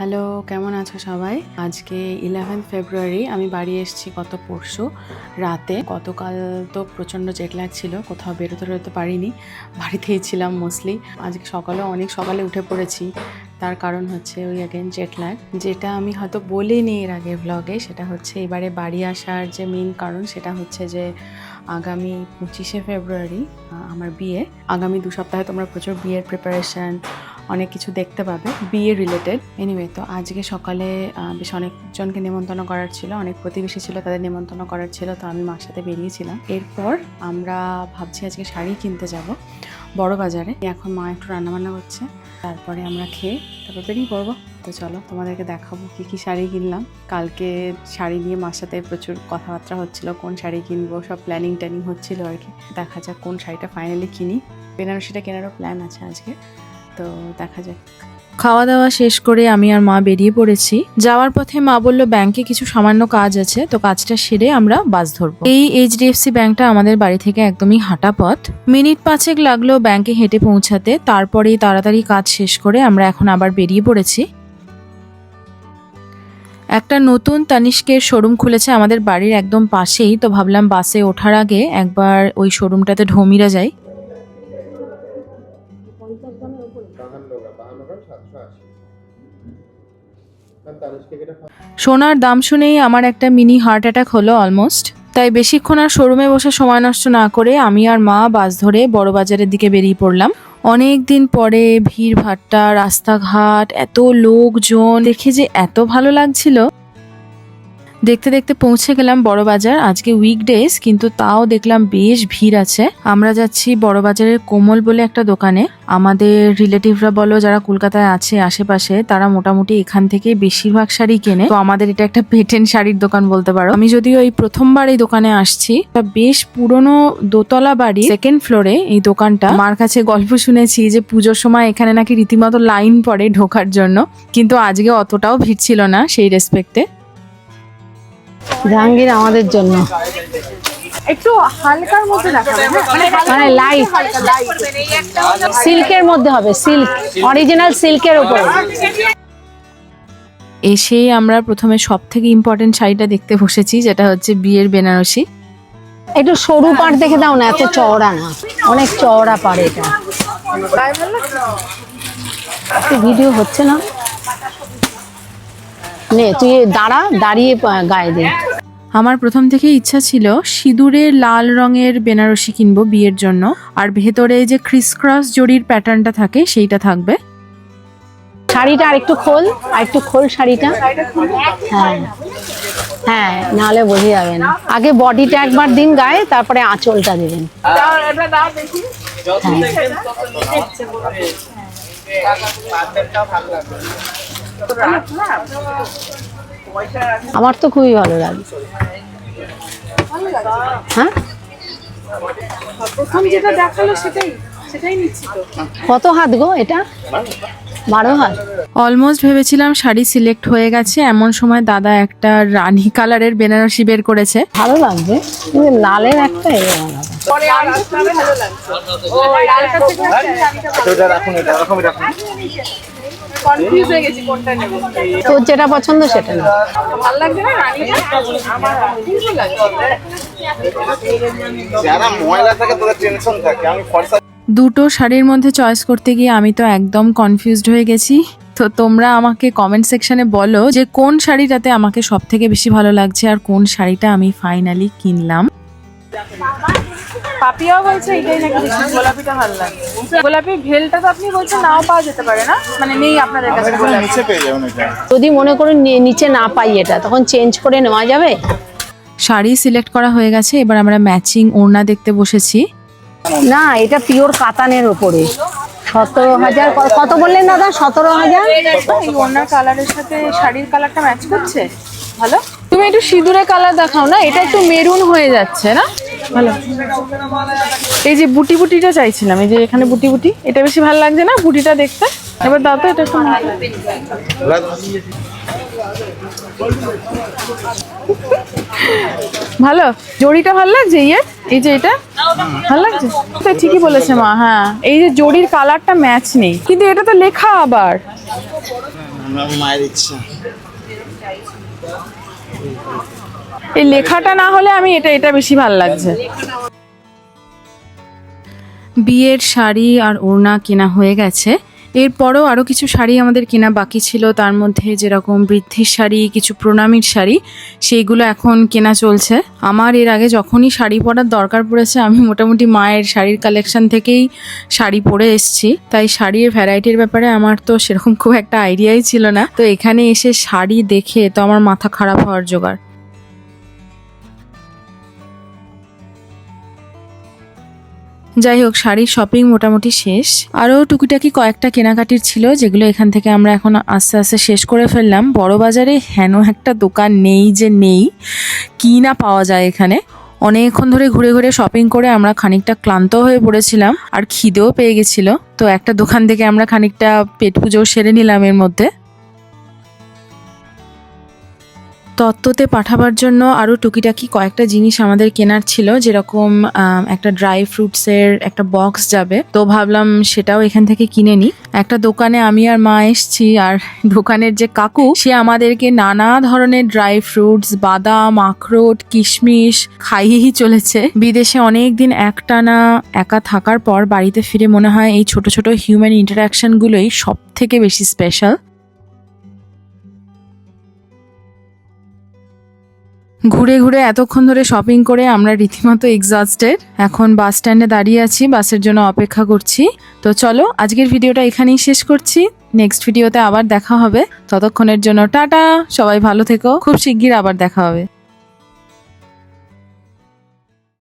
Hello, কেমন আছো সবাই? আজকে ইলেভেন ফেব্রুয়ারি আমি বাড়ি এসেছি গত পরশু রাতে। গতকাল তো প্রচণ্ড জেট ছিল, কোথাও বেরোতে বেরোতে পারিনি, বাড়িতেই ছিলাম মোস্টলি আজকে সকালে অনেক সকালে উঠে পড়েছি, তার কারণ হচ্ছে ওই অ্যাগেন জেট ল্যাগ যেটা আমি হয়তো বলিনি এর আগে ব্লগে সেটা হচ্ছে এবারে বাড়ি আসার যে মেইন কারণ, সেটা হচ্ছে যে আগামী পঁচিশে ফেব্রুয়ারি আমার বিয়ে। আগামী দু সপ্তাহে তোমরা প্রচুর বিয়ের প্রিপারেশন অনেক কিছু দেখতে পাবে, বিয়ে রিলেটেড এনিওয়ে তো আজকে সকালে বেশ অনেকজনকে নেমন্তন্ন করার ছিল, অনেক প্রতিবেশী ছিল, তাদের নেমন্তন্ন করার ছিল, তো আমি মার সাথে বেরিয়েছিলাম। এরপর আমরা ভাবছি আজকে শাড়ি কিনতে যাব বড় বাজারে এখন মা একটু রান্নাবান্না করছে, তারপরে আমরা খেয়ে তারপর বেরিয়ে পড়ব। তো চলো, তোমাদেরকে দেখাবো কি কি শাড়ি কিনলাম। কালকে শাড়ি নিয়ে মার সাথে প্রচুর কথাবার্তা হচ্ছিল, কোন শাড়ি কিনবো, সব প্ল্যানিং ট্যানিং হচ্ছিল আর কি। দেখা যাক কোন শাড়িটা ফাইনালি কিনি। বেনারসিটা কেনারও প্ল্যান আছে আজকে। তো দেখা যাক। খাওয়া দাওয়া শেষ করে আমি আর মা বেরিয়ে পড়েছি। যাওয়ার পথে মা বলল, ব্যাংকে কিছু সামান্য কাজ আছে, তো কাজটা সেরে আমরা বাস ধরবো। এই এইচডিএফসি ব্যাংকটা আমাদের বাড়ি থেকে একদমই হাঁটা পথ। মিনিট পাঁচেক লাগল ব্যাংকে হেঁটে পৌঁছাতে। তারপরেই তাড়াতাড়ি কাজ শেষ করে আমরা এখন আবার বেরিয়ে পড়েছি। একটা নতুন তানিষ্কের শোরুম খুলেছে আমাদের বাড়ির একদম পাশেই, তো ভাবলাম বাসে ওঠার আগে একবার ওই শোরুমটাতে ঢমিরা যাই। সোনার দাম শুনেই আমার একটা মিনি হার্ট অ্যাটাক হলো অলমোস্ট। তাই বেশিক্ষণ আর শোরুমে বসে সময় নষ্ট না করে আমি আর মা বাস ধরে বড় বাজারের দিকে বেরিয়ে পড়লাম। অনেক দিন পরে ভিড় ভাট্টা, রাস্তাঘাট, এত লোকজন, দেখে যে এত ভালো লাগছিল। দেখতে দেখতে পৌঁছে গেলাম বড় বাজার আজকে উইকডেজ কিন্তু তাও দেখলাম বেশ ভিড় আছে। আমরা যাচ্ছি বড় বাজারের কোমল বলে একটা দোকানে। আমাদের রিলেটিভরা বলো, যারা কলকাতায় আছে আশেপাশে, তারা মোটামুটি এখান থেকে বেশিরভাগ শাড়ি কেনে। তো আমাদের এটা একটা পেটেন শাড়ির দোকান বলতে পারো। আমি যদিও এই প্রথমবার এই দোকানে আসছি তা বেশ পুরনো দোতলা বাড়ি সেকেন্ড ফ্লোরে এই দোকানটা। মার কাছে গল্প শুনেছি যে পুজোর সময় এখানে নাকি রীতিমতো লাইন পড়ে ঢোকার জন্য। কিন্তু আজকে অতটাও ভিড় ছিল না সেই রেসপেক্টে জাহাঙ্গীর আমাদের জন্য। একটু হালকার মধ্যে মানে লাইট সিল্কের মধ্যে হবে সিল্ক। অরিজিনাল সিল্কের উপরে। এসেই আমরা প্রথমে সব থেকে ইম্পর্টেন্ট শাড়িটা দেখতে বসেছি যেটা হচ্ছে বিয়ের বেনারসি। একটু সরু পাড় দেখে দাও না এত চওড়া না। অনেক চওড়া পাড় এটা। ভিডিও হচ্ছে না? নে তুই দাঁড়া দাঁড়িয়ে গায়ে দে। আমার প্রথম থেকে ইচ্ছা ছিল সিঁদুরে লাল রঙের বেনারসি কিনবো বিয়ের জন্য আর ভেতরে যে ক্রিস ক্রস জরির প্যাটার্নটা থাকে সেইটা থাকবে। শাড়িটা আর একটু খোল আরেকটু খোল শাড়িটা। হ্যাঁ হ্যাঁ নাহলে বোঝা যাবে না। আগে বডিটা একবার দিন গায়ে তারপরে আঁচলটা দেবেন। আমার তো খুবই ভালো লাগে হ্যাঁ প্রথম যেটা দেখাল সেটাই সেটাই নিচ্ছি তো কত হাত গো এটা বারো হাত অলমোস্ট ভেবেছিলাম শাড়ি সিলেক্ট হয়ে গেছে এমন সময় দাদা একটা রানী কালারের বেনারসি বের করেছে ভালো লাগবে লালের একটা ভালো লাগছে কনফিউজ হয়ে গেছি কোনটা নেব? তোর যেটা পছন্দ সেটা না। ভালো লাগছে না? রানীটা আমার সুন্দর যারা ময়লা থাকে তোদের টেনশন থাকে। আমি ফর্সা দুটো শাড়ির মধ্যে চয়েস করতে গিয়ে আমি তো একদম কনফিউজড হয়ে গেছি। তো তোমরা আমাকে কমেন্ট সেকশনে বলো যে কোন শাড়িটাতে আমাকে সব থেকে বেশি ভালো লাগছে আর কোন শাড়িটা আমি ফাইনালি কিনলাম। পাপিয়াও বলছে এটাই নাকি বেশি গোলাপিটা ভালো লাগে। গোলাপি ভেলটা তো আপনি বলছেন নাও পাওয়া যেতে পারে না? মানে নেই আপনাদের কাছে নিচে পেয়ে যাবেন যদি মনে করুন নিচে না পাই এটা তখন চেঞ্জ করে নেওয়া যাবে? শাড়ি সিলেক্ট করা হয়ে গেছে এবার আমরা ম্যাচিং ওড়না দেখতে বসেছি। না এটা পিওর কাতানের ওপরে। সতেরো হাজার কত বললেন দাদা? সতেরো হাজার? এই ওনার কালারের সাথে শাড়ির কালারটা ম্যাচ করছে। ভালো? তুমি একটু সিঁদুরে কালার দেখাও না এটা একটু মেরুন হয়ে যাচ্ছে না? ভালো। এই যে বুটি বুটিটা চাইছিলাম, এই যে এখানে বুটি বুটি, এটা বেশি ভালো লাগছে না বুটিটা দেখতে? এবার দাও তো, এটা একটু ভালো? জড়িটা ভালো লাগছে ইয়ে? এই যে এটা? ভালো লাগছে? তো ঠিকই বলেছে মা হ্যাঁ। এই যে জড়ির কালারটা ম্যাচ নেই। কিন্তু এটা তো লেখা আবার। মায়ের ইচ্ছা। এই লেখাটা না হলে আমি এটা এটা বেশি ভালো লাগছে। বিয়ের শাড়ি আর ওড়না কেনা হয়ে গেছে। এরপরও আরও কিছু শাড়ি আমাদের কেনা বাকি ছিল। তার মধ্যে যেরকম বৃদ্ধির শাড়ি, কিছু প্রণামীর শাড়ি, সেইগুলো এখন কেনা চলছে। আমার এর আগে যখনই শাড়ি পরার দরকার পড়েছে, আমি মোটামুটি মায়ের শাড়ির কালেকশন থেকেই শাড়ি পরে এসেছি। তাই শাড়ির ভ্যারাইটির ব্যাপারে আমার তো সেরকম খুব একটা আইডিয়াই ছিল না। তো এখানে এসে শাড়ি দেখে তো আমার মাথা খারাপ হওয়ার জোগাড়। যাই হোক, শাড়ির শপিং মোটামুটি শেষ। আরও টুকিটাকি কয়েকটা কেনাকাটির ছিল, যেগুলো এখান থেকে আমরা এখন আস্তে আস্তে শেষ করে ফেললাম। বড় বাজারে হেন একটা দোকান নেই যে নেই, কি না পাওয়া যায় এখানে। অনেকক্ষণ ধরে ঘুরে ঘুরে শপিং করে আমরা খানিকটা ক্লান্ত হয়ে পড়েছিলাম, আর খিদেও পেয়ে গেছিল। তো একটা দোকান থেকে আমরা খানিকটা পেট পুজোও সেরে নিলাম এর মধ্যে। তত্ত্বতে পাঠাবার জন্য আরও টুকিটাকি কয়েকটা জিনিস আমাদের কেনার ছিল, যেরকম একটা ড্রাই ফ্রুটসের একটা বক্স যাবে। তো ভাবলাম সেটাও এখান থেকে কিনে নিই। একটা দোকানে আমি আর মা এসছি, আর দোকানের যে কাকু, সে আমাদেরকে নানা ধরনের ড্রাই ফ্রুটস বাদাম, আখরোট, কিশমিশ খাইয়েই চলেছে। বিদেশে অনেক দিন একটানা একা থাকার পর বাড়িতে ফিরে মনে হয় এই ছোট ছোট হিউম্যান ইন্টারাকশনগুলোই সব থেকে বেশি স্পেশাল ঘুরে ঘুরে এতক্ষণ ধরে শপিং করে আমরা রীতিমতো এক্সস্টেড এখন বাস স্ট্যান্ডে দাঁড়িয়ে আছি বাসের জন্য অপেক্ষা করছি। তো চলো, আজকের ভিডিওটা এখানেই শেষ করছি। নেক্সট ভিডিওতে আবার দেখা হবে। ততক্ষণের জন্য টাটা, সবাই ভালো থেকো। খুব শিগগির আবার দেখা হবে।